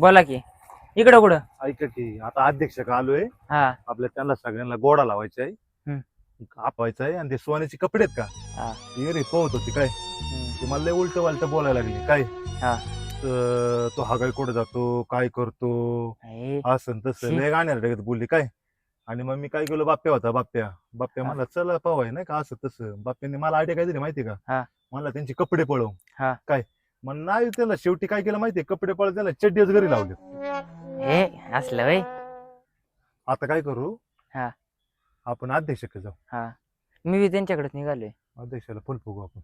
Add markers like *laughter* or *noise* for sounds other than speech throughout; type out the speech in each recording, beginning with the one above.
बोला की. इकडं कुठं? ऐका की आता अध्यक्ष का आलोय? हा. आपल्या त्यांना सगळ्यांना गोडा लावायचा आहे. कापायचा आहे आणि ते सोन्याचे कपडे आहेत का? हा. ते रे पोहत होती काय? हम्म. ते मला लय उलट वालट बोलायला लागली. काय? हा. तर तो हागाय कुठे जातो? काय करतो. असं न तसं शी. लय गाण्याला बोलली. काय? आणि मग मी काय केलं? बाप्या होता बाप्या. बाप्या हा. मला चला पावाय नाही का? असं तसं. बाप्याने मला आयडिया काय दिली माहिती का? हा. मला त्यांचे कपडे पळव. हा. काय? मग नाही त्याला शेवटी काय केलं माहितीये? कपडे पळत त्याला चड्डीच घरी लावले. हे असलं वय. आता काय करू? हा. आपण अध्यक्षकडे जाऊ. हा. मी बी त्यांच्याकडेच निघालोय. अध्यक्षाला फुल फुगू आपण.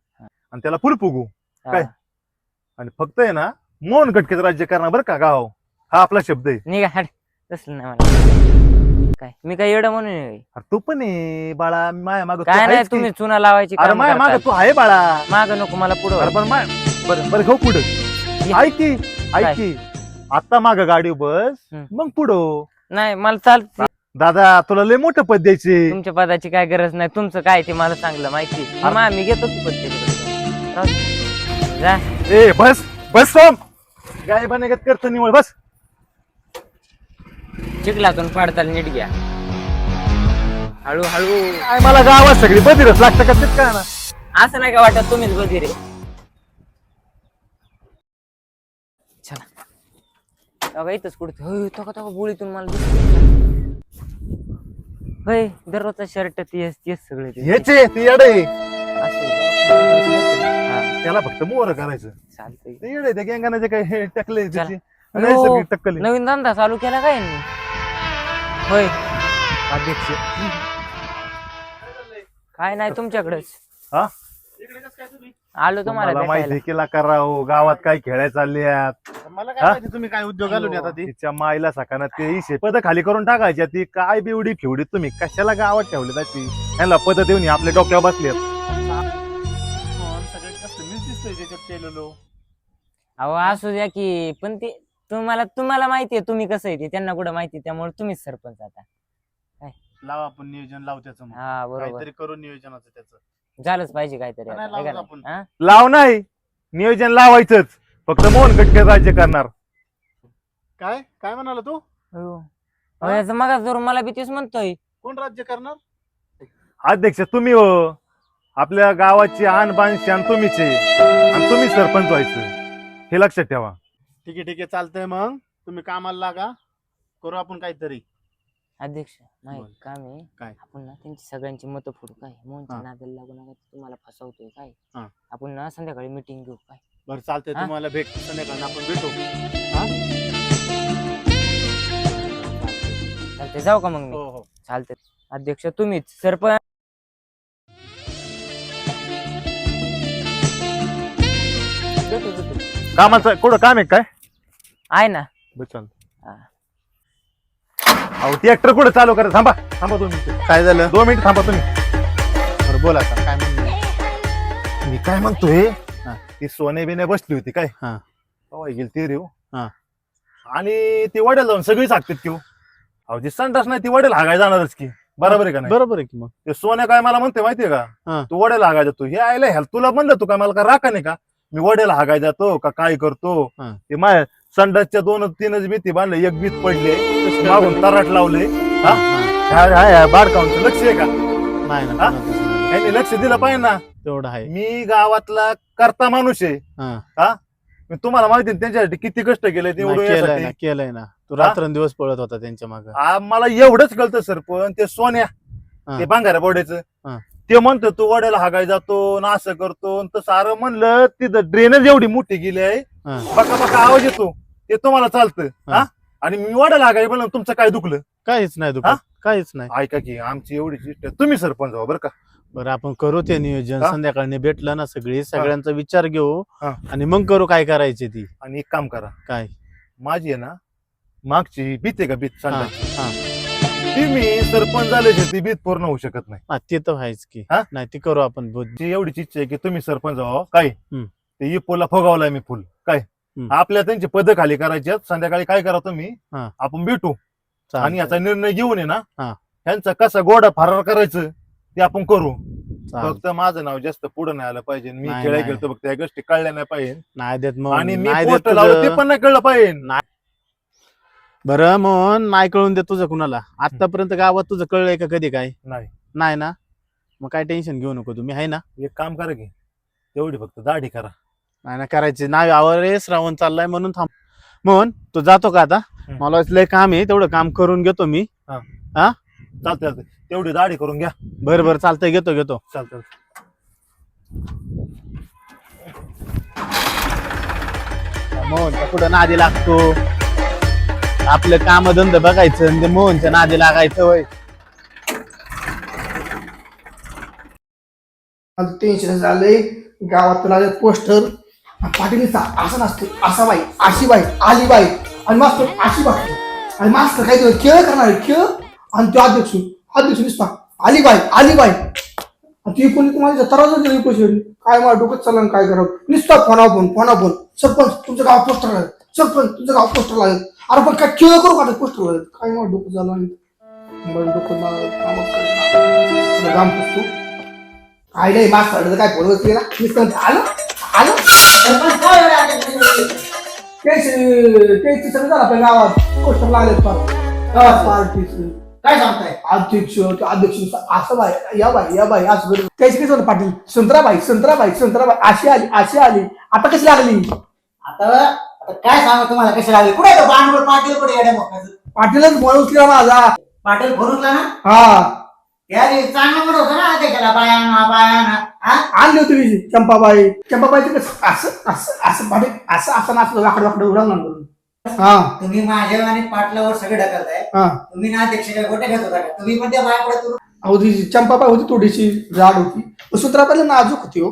आणि त्याला फुल फुगू. हा. काय? आणि फक्त आहे ना मोहन गटकेच राज्य करणार बरं का गाव? हा आपला शब्द आहे. निघा हट. तसलं नाही मला. काय? मी काय एवढं म्हणून? अरे तू पण आहे बाळा. माया माग काय नाही तुम्ही चुना लावायची अरे माया माग तू आहे बाळा. माग नको मला पुढं अरे पण माय बरं बरं घेऊ पुढं. ऐक की ऐक. की आता माग गाडी बस हम्म. मग पुढं. नाही मला चालत दादा तुला लय मोठं पद द्यायचे. तुमच्या पदाची काय गरज नाही. तुमचं काय ते मला चांगलं माहिती मी घेतो की पद त्याच्याकडे. राहू दे. जा. ए बस बस सोम गाय बनेगत करतो निवळ बस. चिखलातून पाडताल नीट घ्या. हळू हळू काय मला गावात सगळी बदिरच लागतं का? तेच काय ना असं नाही का वाटत तुम्हीच बधिरे चला बघा इथंच कुठे होय तो का तो का बोळीतून मला दिसलं. होय दररोजचा शर्ट तेच तेच सगळे ते. ते येडे असं. हा, त्याला फक्त मोर करायचं चालतंय ते येडे त्या गँगानाचे काय हे टाकले. त्याची. सगळी टक्कली नवीन धंदा चालू केला काय यांनी? होय अध्यक्ष काय नाही तुमच्याकडेच हा आलो तुम्हाला भेटायला. माहिती केला करावं गावात काय खेळायला चालले आहेत मला हा? काय माहिती तुम्ही काय उद्योग घालून आता ती? तिच्या माईला सकाळना ते इशे पद खाली करून टाकायच्या ती. काय बिवडी फिवडी तुम्ही? कशाला गावात ठेवली त्याची यांना पद देऊन आपल्या डोक्यावर बसले मीच दिसतोय त्याच्यात केलेलो. अहो असू द्या की पण ते तुम्हाला तुम्हाला माहितीये तुम्ही कसं आहे ते. त्यांना कुठं माहिती त्यामुळे तुम्हीच सरपंच आता. लाव आपण नियोजन लाव त्याचं मग. हा बरोबर. काहीतरी करू नियोजनाचं त्याचं. झालंच पाहिजे काहीतरी आता, लावू नाही? आपण. हा? लाव नाही. नियोजन लावायचंच. फक्त मोहन गटके राज्य करणार. काय? काय म्हणाला तू? हो. अहो, याचं मगाच धरून मला भीतीच म्हणतोय. कोण राज्य करणार? अध्यक्ष तुम्ही हो. आपल्या गावाची आण बाण शान तुम्हीच आणि तुम्ही सरपंच व्हायचं. हे लक्षात ठेवा. ठीक आहे ठीक आहे. चालतंय मग. तुम्ही कामाला लागा. करू आपण काहीतरी. अध्यक्ष नाही बोल. काम आहे काय? आपण ना त्यांची सगळ्यांची मतं फोडू काय मोहनच्या हा. नादाला लागू नका ते तुम्हाला फसवतोय काय हा. आपण ना संध्याकाळी मिटिंग घेऊ काय बरं चालतंय हा? तुम्हाला भेट संध्याकाळी आपण भेटू चालते जाऊ का मग मी हो हो चालते अध्यक्ष तुम्हीच सरपंच भेटू, भेटू. कामाचं कुठं काम आहे काय आहे ना बरं, चालतं. अहो ट्रॅक्टर कुठं चालू करा थांबा. थांबा दोन मिनिटं. काय झालं? दोन मिनिट थांबा तुम्ही. बरं बोला आता. काय म्हणणं मी काय म्हणतोय? हा. ती सोने बिने बसली होती काय? हा. गेली ती रेव. हा. आणि ती वडेल जाऊन सगळी सांगतात की हो. अहो जी संडास नाही ती वडेल हागाय जाणारच की. बरोबर आहे का नाही? बरोबर आहे की मग. ते सोन्या काय मला म्हणते माहितीये हा. का तू वडेल हागाय जातो. हे आयला ह्याला तुला म्हणलं तू काय मला का राखा नाही का? मी वडेल हागाय जातो का? काय करतो? हा. ते माय संडासच्या दोन तीनच भीती बांधले एक भीत पडले मागून तराट लावले हा? लक्ष आहे का नाही ना हा? नाही. यांनी लक्ष दिलं पाहिजे ना तेवढं आहे मी गावातला करता माणूस आहे हा मी तुम्हाला माहिती आहे त्यांच्यासाठी किती कष्ट केले ते नाही, केलंय. ना केलंय ना तू हा? रात्रंदिवस पळत होता त्यांच्या माग मला एवढंच कळतं सर पण ते सोन्या हा. ते भांगाऱ्या बोड्याचं हा. ते म्हणतो तू वड्याला हागाय जातो न असं करतो. न तसं अरे म्हणलं तिथं ड्रेनेज एवढी मोठी गेली आहे. हा. बका बका आवाज येतो. ते तुम्हाला चालतं. हा. हा? आणि मी वड्याला हागाय म्हणलं तुमचं काय दुखलं? काहीच नाही? दुपार काहीच नाही. ऐका की आमची एवढी शिष्ट आहे. तुम्ही सरपंच व्हा बरं का. बरं आपण करू ते नियोजन. हा? संध्याकाळी भेटलं ना सगळी. सगळ्यांचा विचार घेऊ. हा. आणि मग करू काय करायची ती. आणि एक काम करा. काय? माझी आहे ना मागची भीत आहे का भीत? हा, सांगा हा. ती मी सरपंच झाले ती भीत पूर्ण होऊ शकत नाही हा, ते तर व्हायच की हा? नाही ती करू आपण बुद्ध- जी एवढीच इच्छा आहे की तुम्ही सरपंच व्हावं काय हम्म. ते इपोला फुगावलाय मी फुल काय हम्म. आपल्या त्यांची पद खाली करायची आहेत. संध्याकाळी काय करा तुम्ही हा. आपण भेटू. आणि याचा निर्णय घेऊन ये ना हा. त्यांचा कसा गोडा फरार करायचं ते आपण करू. फक्त माझं नाव जास्त पुढे नाही आलं पाहिजे मी नाही, खेळाय नाही. गेलतो फक्त या गोष्टी कळल्या नाही पाहिजे नाही देत मग आणि मी नाही पोस्ट देत लावलं तुझं- ते पण नाही कळलं पाहिजे नाही. बरं मोहन नाही कळून दे तुझं कुणाला. आतापर्यंत गावात तुझं कळलंय का कधी काय? नाही. नाही ना? मग काय टेन्शन घेऊ नको तुम्ही आहे ना? एक काम करा की तेवढी फक्त दाढी करा. नाही ना करायचे. नाही आवर श्रावण चाललाय म्हणून थांब. मोहन तू जातो का आता? हम्म. मला लय काम आहे तेवढं काम करून घेतो मी. चालतंय चालतंय. तेवढी दाढी करून घ्या. बरं बरं चालतंय घेतो घेतो. चालतंय मोहनच्या कुठं नादी लागतो? आपलं कामधंद बघायचं आणि ते मोहनच्या नादी लागायचं होय. मला टेन्शन झालंय. गावात लागले पोस्टर. पाटील असं नसतो असा बाई अशी बाई आली बाई. आणि मास्तर अशी बाई. आणि मास्तर काय खेळ करणार आहे, खेळ. आणि तो अध्यक्ष अध्यक्ष नुसता आली बाई आली बाई. आणि ती कोणी तुम्हाला तराजच दिली पैसे काय मला डोकं चाललं काय करावं? नुसता फोना फोन फोना फोन. सरपंच तुमचं गाव पोस्टर लागेल सरपंच तुमचं गाव पोस्टर लागेल. अरे पण काय खेळ करू का पोस्टर काय मला डोकं झालं मला डोकं मला काम पुसतो काय नाही मास काढलं काय बोलवत केला नुसतं आलं? आलं? तेच तेच सगळं झालं आपल्या गावात. पोस्टर लागलेत गावात पार्टीच काय सांगताय? अध्यक्ष अध्यक्ष असं बाई या बाई या बाई असं करून त्याची काय झालं पाटील? संत्राबाई संत्राबाई संत्राबाई अशी आली अशी आली. आता कशी लागली? आता आता काय सांगू तुम्हाला कशी लागली? कुठे आहे तो भांडवल पाटील? कुठे येड्या मोकाचं पाटीलच बोल उचला माझा. पाटील भरूचला ना? हा. त्या दिवशी चांगलं म्हणत होतं ना त्याच्याला बायाना बायाना हा? आणली होती मी चंपाबाई. चंपाबाईचं कसं असं असं असं पाटील असं असं नाचलं वाकड वाकड उडवणार म्हणून. हा. तुम्ही माझ्या आणि पाटलावर सगळे ढकलताय. हा. तुम्ही ना अध्यक्षाच्या गोटे घेत होता का? तुम्ही पण त्या बायाकडे तुला अहो ती चंपाबाई होती थोडीशी जाड होती. पण सुत्राबाईला नाजूक होती हो.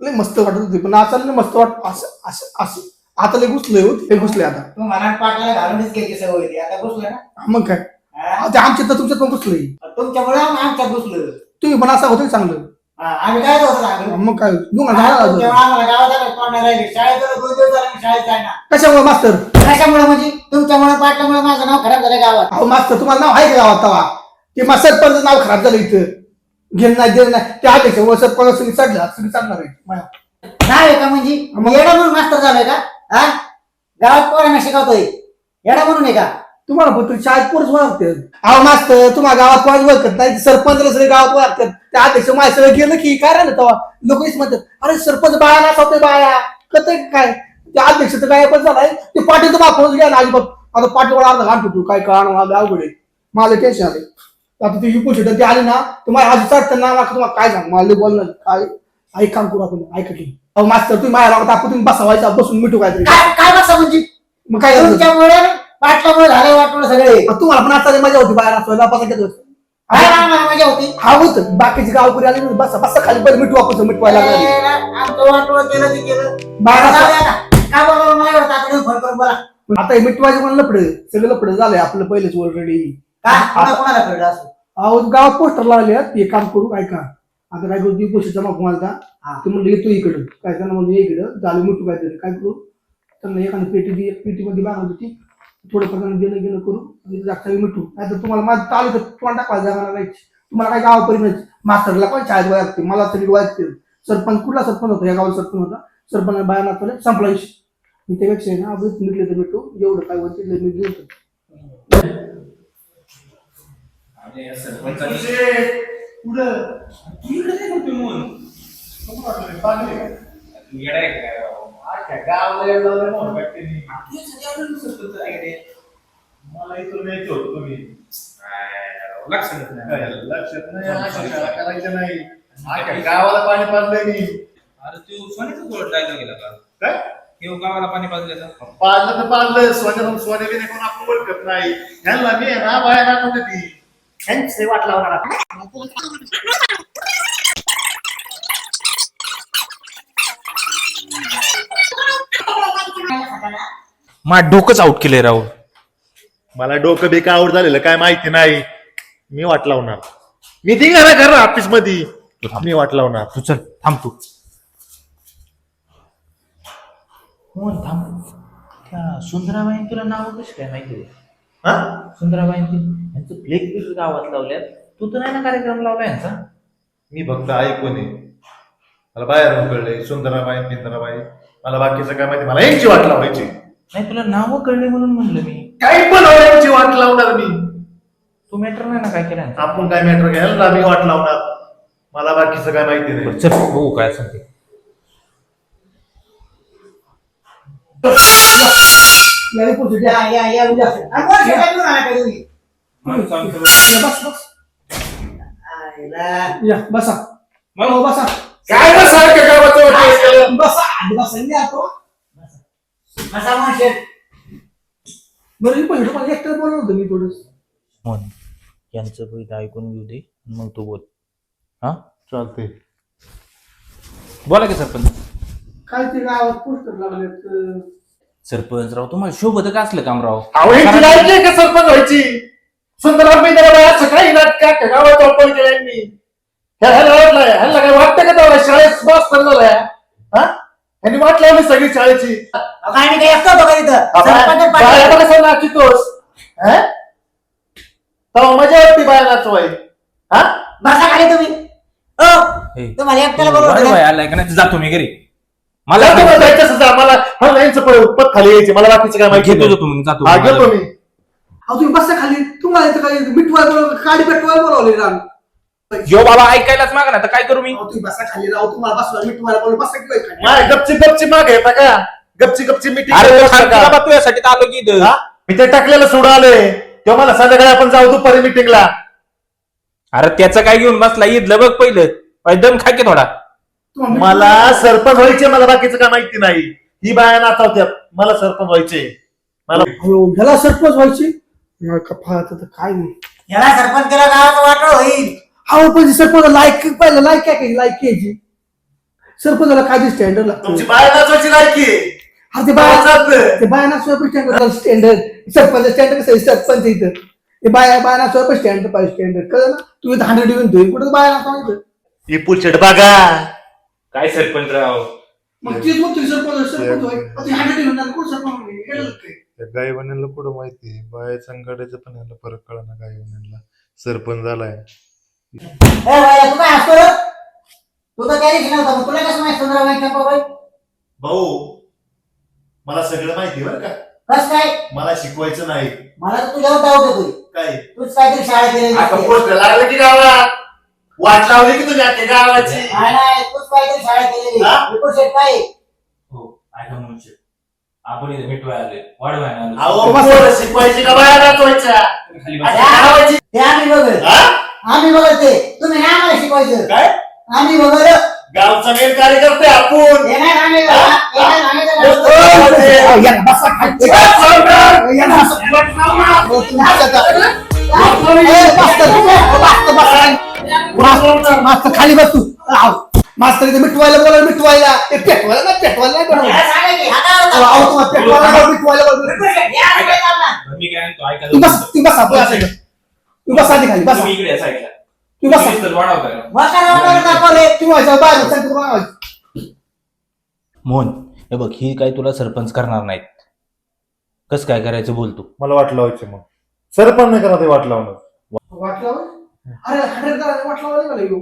लय मस्त वाटत होती पण नाचायला लय मस्त वाटत असं असं असं. आता लय घुसलंय हो ते. घुसले आता. आणि पाटलाला घालूनच घ्यायची सवय होती. आता घुसलं ना? मग काय? हा? ते आमच्यात तर तुमच्यात पण घुसलंय. तुमच्यामुळे आम्ही आमच्यात घुसलो तुम्ही पण असं होतं चांगलं. हा, आम्ही काय होतो सांगू? मग काय? दुकान झालं तेव्हा आम्हाला गावात आलं कोण नाही राहिले. शाळेत गेलो दोन दिवस झाले मी शाळेत जायना कशामुळे मास्तर? कशामुळे म्हणजे? तुमच्यामुळे पाटल्यामुळे माझं नाव खराब झालं गावात. अहो मास्तर तुम्हाला नाव आहे का गावात तवा? ते मा सरपंच नाव खराब झालं इथं. घेणं नाही देणं नाही. ते आले सरपंच सगळी चढला सगळी चढणार आहे. आहे का म्हणजे? येडा म्हणून मास्तर झालोय का? हा? गावात पोरांना शिकवतोय. येडा म्हणून आहे का? तुम्हाला फक्त शाळेत पोरच ओळखते. अहो मास्तर तुम्हाला गावात कोणाच ओळखत नाही. सरपंचला सगळे गावात ओळखतात. ते अध्यक्ष माझ्या सगळं गेलं की काय राहिलं तेव्हा? लोक म्हणतात अरे सरपंच बाया नाचवते बाया कत काय? ते अध्यक्ष तर काय पण झालाय. ते पाटील तर घ्या ना अजिबात. आता पाटील अर्धा घाट होतो काय कळा मला अवघड आहे. मला टेन्शन आले आता ते युपू ते आले ना तुम्हाला आज चढतं ना तुम्हाला काय सांग? मला लय बोलणं काय? ऐक काम करू आपण. ऐका की. अहो मास्तर तुम्ही माझ्या रावत आपण तुम्ही बसावायचा बसून मिठू काहीतरी काय काय बसा म्हणजे? मग काय करायचं? तुमच्यामुळे पाटल्यामुळे झाले वाटलं सगळे. मग तुम्हाला पण आता मजा होती बाहेर असवायला बसा घेत काय मजा होती? हा होत. बाकीचे गावकरी आले ना, बसा बसा खाली पहिले मिठू वापस मिटवायला लागले. ए, आमचं वाटोळं केलं ते केलं. बाहेर जाऊ असं- द्या ना. काय बोलावं नाही होत आता फोन करून बोला. आता हे मिटवायचे म्हणलं लपडे सगळं लपडे झालंय आपलं पहिलेच ऑलरेडी काय कोणा- कोणाला कळलं असं? अहो गावात पोस्टर लागले आहेत, ते काम करू काय का आता काय करू? पैसे जमा घुमालता हा. ते म्हणलं येतो इकडं. काय त्यांना म्हणजे इकडं. झालं मिठू काहीतरी. काय करू? त्यांना एखादी पेटी दे एक पेटी मध्ये बांधत होती. थोडं प्रमाणात गेलं गेलं करू. जास्त मिठू नाही तर तुम्हाला माझं चालू तर तोंड टाकवायला जागा नाही तुम्हाला काय गावापर्यंत मास्तरला पण शाळेत वाजते मला तरी वाजते सरपंच कुठला सरपंच होता? या गावात सरपंच होता. सरपंच बाया नाचवले संपला विषय. मी त्यापेक्षा ना आपण मिटले तर भेटू एवढं काय होते मी घेऊन मला इथून यायचं होतं तुम्ही. लक्षात नाही. लक्षात नाही. करायच्या नाही. गावाला पाणी पाजलंय मी. अरे तू सोन्याचा डायलॉग गेला का? काय? किंवा गावाला पाणी पाजल्याचा पाजलं तर पाजलं सोन्या सोन्या बिने कोण आपण ओळखत नाही. ह्यांना मी ना नाचवते ती. त्यांचे वाट लावणार मा डोकंच आउट केलंय राहुल. मला डोकं बेका आवड झालेलं काय माहिती नाही. मी वाट लावणार. मी ती घरा घर ऑफिसमध्ये मी वाट लावणार. तू चल थांब तू. कोण थांब? त्या सुंदराबाई तुला नाव कशी काय माहिती? हा? सुंदराबाई यांचं फ्लेक बिल गावात लावल्यात. तू तर नाही ना कार्यक्रम लावला यांचा? मी फक्त ऐकून आहे मला बाहेर कळलंय सुंदराबाई पिंदराबाई. मला बाकीचं काय माहिती? मला यांची वाट लावायची. नाही तुला नावं कळले म्हणून म्हणलं मी. काही पण होण्याची वाट लावणार मी. तू मॅटर नाही ना काय केलं आपण काय मॅटर घ्यायला ना मी वाट लावणार. मला बाकीचं काय माहिती नाही. चल बघू काय सांगते *laughs* याने पोहोचू द्या. या या या उद्या आणि कोण शेतात घेऊन आला काय तुम्ही मग सांगतो. या, बस बस आईला. या बसा मग हो बसा काय ना सारखं गावाचं वाटलं? बसा आधी बसा मी आता बसा शेत बरं मी पहिलं मला एकटं बोलत होतो मी थोडं मोहन यांचं पहिलं ऐकून घेऊ दे मग तू बोल हा चालते बोला की सरपंच काय ते गावात पोस्टर लागलेत सरपंच राव तुम्हाला शोभत का असलं काम राव. अहो ह्यांची लायकी आहे का सरपंच व्हायची सुंदरराव मैदानाला असं काही नाटक गावात वाटलं केलं यांनी. ह्या- ह्याला वाटलं ह्याला काय वाटतं का तेवढा? शाळेत मास्तर झालाय. हा? ह्यांनी वाट लावली सगळी शाळेची. अहो, काय नाही काय असतो बघा तिथं सरपंच पाटील. बाया कसं नाचितोस हा? तेव्हा मजा वाटते बाया नाचवाय हा? बसा खाली तुम्ही. ओ हे. तुम्हाला एकट्याला बरोबर वाय आलाय का नाही? जातो मी घरी. मला ना, जायचं असेल. मला हा यांचं पद खाली यायचे मला बाकीचं काय माहिती घेतो नाही. जातो मग जातो हा घेतो मी. अहो तुम्ही बसा खाली. तुम्हाला इथं काय मिठवाय काडी पेटवाय बोलवले राम यो बाबा ऐकायलाच मागा ना तर काय करू मी? अहो तुम्ही बसा खाली राहू तुम्हाला बसवा मिठवायला बोलव बसा किंवा खाली. माय गपची गपची माग येता का? गपची गपची अरे मिटिंग शांती बाबा तुझ्यासाठी तर आलो की इथं. मी ते टाकलेलं सोडून आलोय. तेव्हा मला संध्याकाळी आपण जाऊ दुपारी मिटिंगला अरे त्याचं काय घेऊन बसला? इथलं बघ पहिलं. पाय दम खा की थोडा. मला सरपंच व्हायचे मला बाकीचं काय माहिती नाही. ही बाया नाचावत्यात. मला सरपंच व्हायचे. मला अहो, ह्याला सरपंच व्हायची? काय नाही. याला सरपंच केला गावाचं वाटलं होईल. अहो पण सरपंच लायक पहिलं लायक काय काय लायक घ्यायची सरपंचाला काय स्टँडर्ड लागतो तुमची बाया नाचवायची लायकी आहे. हा ते बाया. ते बायांना स्टँडर्ड स्टँडर्ड सरपंच स्टँडर्ड कसं आहे? सरपंच इथं. ते बाया बायांना स्वयं स्टँडर्ड पाहिजे स्टँडर्ड कळलं ना? तू इथं हंड्रेड येऊन तुम्ही कुठं बाया सांगितलं ही पुलचेट बघा. काय सरपंच राव? मग तेच मग सरपंच सरपंच होय कोण सरपंच? त्या गायवान्याला कुठं माहिती बायाच्या गाड्याचं पण याला फरक कळा ना गायवान्याला सरपंच झालाय. ए बाया, तू काय हसतो रे? तू तर त्या दिवशी नव्हता मग तुला कसं माहीत भाऊ मला सगळं माहिती बरं का. कस काय? मला शिकवायचं नाही. मला तर तुझ्यावर डाऊट येतोय काय? तूच काहीतरी शाळा आता. पोस्ट लागलं की गावात वाट लावली की तुझ्या त्या गावाची? नाही, नाही, तूच काहीतरी शाळा केलेली. हा? विपुल शेठ? हो ऐका आपण इथे भेटवाय आले वाढवाय अहो पोरं शिकवायची का बाया नाचवायच्या खाली आणि गावाची ते आम्ही बघत हा? आम्ही बघत ते तुम्ही नाही आम्हाला शिकवायचं. काय? आम्ही बघत गावचा मेन कार्यकर्ते आपण. हे नाही सांगायचं हा? हे नाही सांगायचं ना. अहो, बसा खाली. असं मास्तर, खाली बस तू मास्तर इथे मिटवायला बोला मिटवायला ते पेटवायला ना पेटवायला नाही बनवलं. अहो, पेटवायला मिटवायला बोला. तू बस तू बस तू तू आधी खाली बस तू बस तू बाहेर मोहन हे बघ ही काय तुला सरपंच करणार नाहीत कस काय करायचं बोल तू मला वाटलं व्हायचं मग सरपंच नाही करा ते वाट लावणं? अरे हंड्रेड करा मला ह्यो.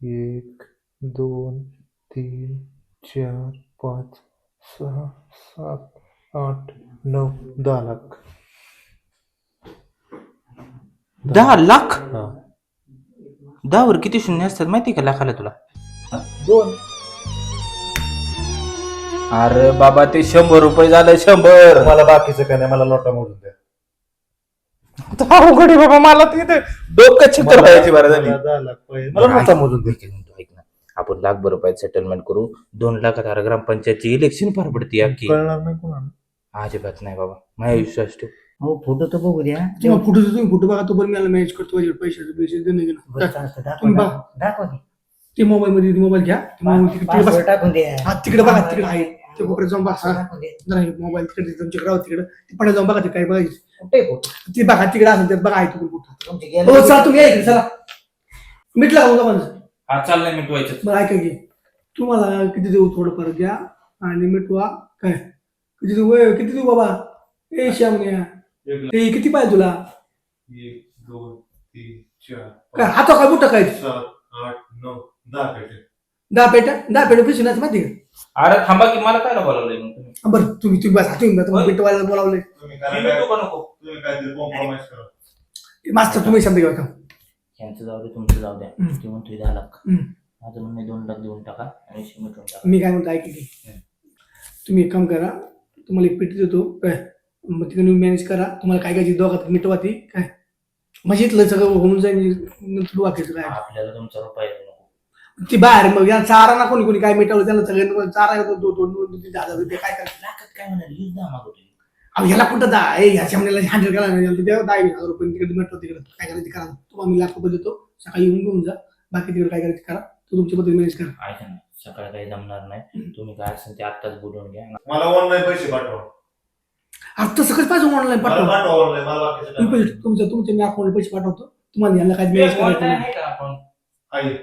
एक दोन तीन चार पाच सहा सात आठ नऊ दहा लाख दहा लाख? हा. दहा वर किती शून्य असतात माहिती का लाखाला तुला? दोन. अरे बाबा ते शंभर रुपये झालं शंभर. मला बाकीचं काय नाही मला लोटा मोजून द्या. अवघड आहे बाबा मला तिथे डोकं चित्र व्हायची बरं झाली. मला दहा लाख पाहिजे. मला लोटा मोजून द्या. ऐक ना. आपण लाखभर रुपयात सेटलमेंट करू. दोन लाखात अरे ग्रामपंचायतची इलेक्शन पार पडते अख्खी. कळणार नाही कोणाला. अजिबात नाही बाबा माझ्या विश्वास ठेव. हो फोटो तर बघू द्या. तुम्हाला फोटो तुम्ही फोटो बघा तो पण मला मॅच करतो पैशाचे पैसे देणं घेणं बरं, चालतं. दाखव, तुम्ही दाखव. बघा. दाखव. की. ते मोबाईल मध्ये मोबाईल घ्या. ते मोबाईल तिकडे तिकडे पासवर्ड बसा. टाकून दे हा तिकडे बघा तिकडे आहे. ते कोपऱ्यात जाऊन बसा. दाखवून दे. जरा मोबाईल तिकडे तुमच्याकडे राहू तिकडे. ते पण जाऊन बघा ते काय बघायचं. कुठे आहे फोटो? ते बघा तिकडे असेल ते बघा आहे तिकडे कुठं तुमची हो चला तुम्ही या इकडे चला मिटला का मोबाईल हा चाललंय मिटवायचं. बरं ऐका की. तुम्हाला किती देऊ थोडंफार घ्या आणि मिटवा. काय? किती देऊ? ए, किती देऊ बाबा? ए श्याम घ्या ते किती पाहिजे तुला? एक दोन तीन चार काय हातो काय काय? सात आठ नऊ दहा पेटे. दहा पेट्या दहा पेट्या पैसे माहिती का? अरे थांबा की मला काय बोलावलंय मग तुम्ही? बरं तुम्ही तुम्ही बस तुम्ही बस, तुम्ही पेटवायला बोलावले तुम्ही मी काय भेटू का नको? तुम्ही काहीतरी कॉम्प्रोमाइज करा मास्तर तुम्ही शब्द घेऊ का? यांचं जाऊ दे तुमचं जाऊ द्या हम्म. ते म्हणतोय दहा लाख. हम्म. माझं म्हणणं दोन लाख देऊन टाका आणि मिटवून टाका. मी काय म्हणतो ऐक की. तुम्ही एक काम करा तुम्हाला एक पेटी देतो. काय मग तिकडे मॅनेज करा. तुम्हाला काय काय दोघात मिटवा ती काय? म्हणजे इथलं सगळं होऊन जाईल नंतर बाकीचं काय आपल्याला तुमचा रुपये नको. ती बाहेर मग या चारा ना कोणी कोणी काय मिटवलं त्याला सगळ्यांना चारा येतो दोन दोन दोन रुपये काय करायचं काय म्हणाल? अहो ह्याला कुठं दा ए ह्याच्या म्हणण्याला हँडल *laughs* करा नाही तिथे दहा वीस हजार रुपये तिकडे मिटव तिकडे. काय करायचं ते करा. तुम्हाला मी लाख रुपये देतो सकाळी येऊन घेऊन जा. बाकी तिकडे काय करायचं करा. तो तुमच्या पद्धतीने मॅनेज करा. ऐका ना सकाळी काही जमणार नाही. तुम्ही काय असेल ते आत्ताच बोलवून घ्या. मला ऑनलाईन पैसे पाठवा. आता सगळंच पाहिजे ऑनलाईन पाठवा पाठवा मी काय पैसे तुमच्या तुमच्या मी अकाउंटला पैसे पाठवतो. तुम्हाला याला काय मॅनेज Online करायचं.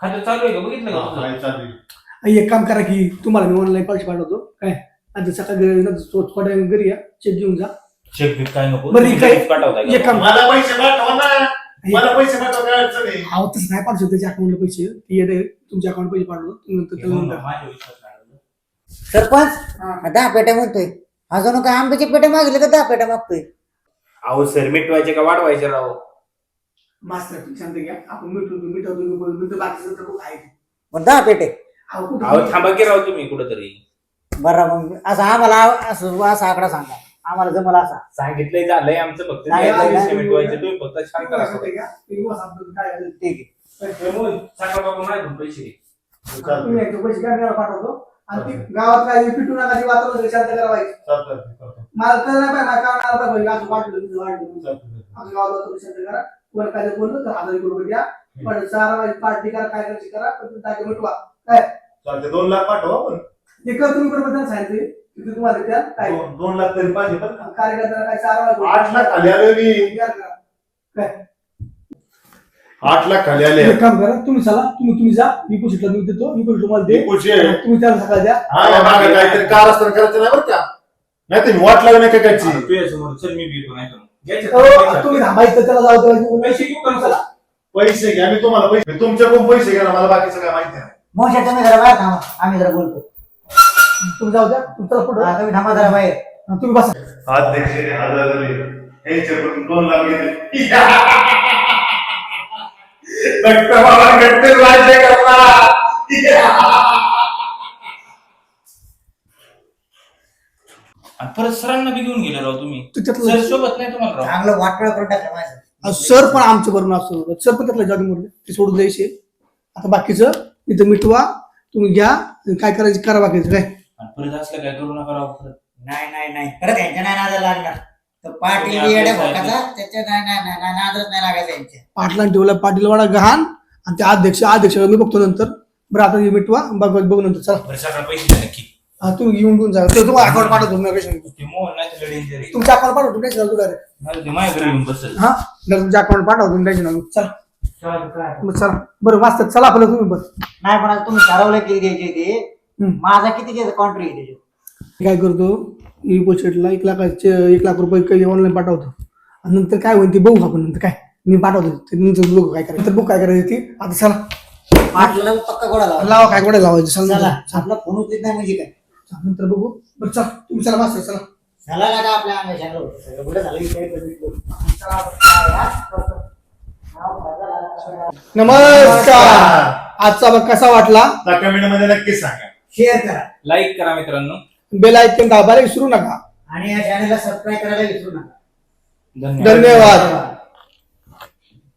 खातं चालू आहे का? बघितलं का हा, तुझं? एक काम करा की तुम्हाला मी ऑनलाईन पैसे पाठवतो. काय? आता सकाळी नंतर थो- थोड्या वेळ घरी या. चेक घेऊन जा. चेक बिक काय नको? बरं, तुम्ही काय- पाठवताय का? एक काम मला पैसे पाठवा ना. मला पैसे पाठवा काय अडचण आहे हा तसं नाही पाठवतो त्याच्या अकाउंटला पैसे. ती येते तुमच्या अकाउंट पैसे पाठवतो. तुम्ही नंतर त्याला घेऊन नंतर- जा, माझ्या विश्वास नाही. सरपंच दहा पेट्या म्हणतोय. अजून काय आंब्याचे पेट्या मागले का दहा पेट्या मागतोय. अहो सर मिटवायचे का वाढवायचे राव? मास्तर तुम्ही शांत घ्या. आपण मिठू मिठवतो मिठू बाकीचं तर खूप आहे. मग दहा पेटे. अहो, कुठं- अहो थांबा की राव तुम्ही कुठंतरी? बरं मग असं आम्हाला असं असा आकडा सांगा. आम्हाला जमला असा. सांगितलंय झालंय आमचं फक्त. नाही, मिटवायचे तुम्ही फक्त छान शांत आपलं काय आहे. ठीक आहे. सांगा बाबा नाही पण पैसे. तुम्ही पैसे काय मला पाठवतो? आणि ती गावात काय पिटू नका ती वातावरण शांत करावायची. मला तर नाही पाहिजे मला काय आला पाहिजे. असं वाटलं तुझं वाटलं. आमच्या गावात वातावरण शांत करा. तुम्हाला काय जर बोललं तर हजार एक रुपये द्या. पण चारा पार्टी करा काय करायची करा पण टाके मिटवा चालतंय, दोन लाख पाठवा पण कर तुम्ही बरोबर त्यांना सांगितले तिथे तुम्हाला द्या. काय? दोन लाख तरी पाहिजे पण कार्यकर्त्याला काय चारा आठ लाख खाली आले मी. करा. आठ लाख खाली आले. एक काम करा तुम्ही चला तुम्ही तुम्ही जा मी पुशीटला मी देतो मी पुशीट तुम्हाला दे पुढचे तुम्ही त्याला सकाळ द्या. हा या मागे काहीतरी कारस्थान करायचं नाही बरं का. नाही तर मी वाट लागली नाही काय तू यासमोर चल मी घेतो नाही तर मग. घ्यायचे अहो, पैसे. तुम्ही थांबायचं त्याला जाऊ. पैसे घेऊ का चला. पैसे घ्या मी तुम्हाला पैसे तुमच्याकडून पैसे घ्या ना मला बाकीचं काय माहिती नाही मोशा तुम्ही जरा बाहेर थांबा आम्ही जरा बोलतो. तुम्ही जाऊ द्या तुमचा पुढे. हा, तुम्ही थांबा जरा बाहेर. तुम्ही बसा. अध्यक्षाने हजार यांच्याकडून दोन लाख घेतले *laughs* राज्य करणार आणि परत सरांना बी घेऊन गेले राव तुम्ही. त्याच्यातलं सर सोबत नाही तुम्हाला राव. चांगलं वाटोळ करून टाकलं माझं. अहो, सर पण आमच्या बरोबर असतो सर पण त्यातलं जाऊ मोडले ते सोडून द्यायचे. आता बाकीचं इथं मिटवा तुम्ही घ्या आणि काय करायचं करा बाकीचं काय? आणि परत असलं काय करू नका राव. परत नाही नाही नाही. परत यांच्या नाही नादा लागणार. तर पाटील तुम्ही बी येड्या आपल्या भोकाचा त्याच्या नाही नाही नाही नाही, नादच नाही लागायचा यांच्या. पाटला ठेवला पाटील वाडा गहाण आणि ते अध्यक्ष अध्यक्ष मी बघतो नंतर. बरं आता हे मिटवा बघ बघू नंतर चला. बरं सगळं पैसे द्या नक्की. हा, तुम्ही घेऊन घेऊन जा. ते तुम्हाला अकाउंट पाठवतो मी. ते मोहन नाही आहे. तुमच्या अकाउंट पाठवतो नाही चालतो डायरेक्ट नाही ते माझ्या घरी येऊन बसेल. हा? तुमच्या अकाउंट पाठवतो टेन्शन नका. चला. बरं, चला बरं वाचतात. चला आपलं तुम्ही बस. नाही पण आता तुम्ही ठरवलं किती द्यायचे ते. हम्म. माझा किती द्यायचा कॉन्ट्री मी काय करतो? ई पोस्टला एक लाखाचे एक लाख रुपये काही ऑनलाईन पाठवतो. आणि नंतर काय होईल ते बघू आपण नंतर काय. मी पाठवतो ते नंतर बघू काय करायचं तर बघू काय करायचं ते आता चला. पक्का गोडा लावा. लावा काय गोडे लावायचं चला. आपला फोन उचलीत नाही म्हणजे काय? नंतर बघू. बरं चला तुम्ही चला वाचता चला. झाला का आपल्या? सगळं कुठं झालं नमस्कार. आजचा बघ कसा वाटला? कमेंटमध्ये नक्कीच सांगा. शेअर करा. लाईक करा मित्रांनो. बेल ऐकून दाबायला विसरू नका. आणि या चॅनलला सबस्क्राईब करायला विसरू नका. धन्यवाद.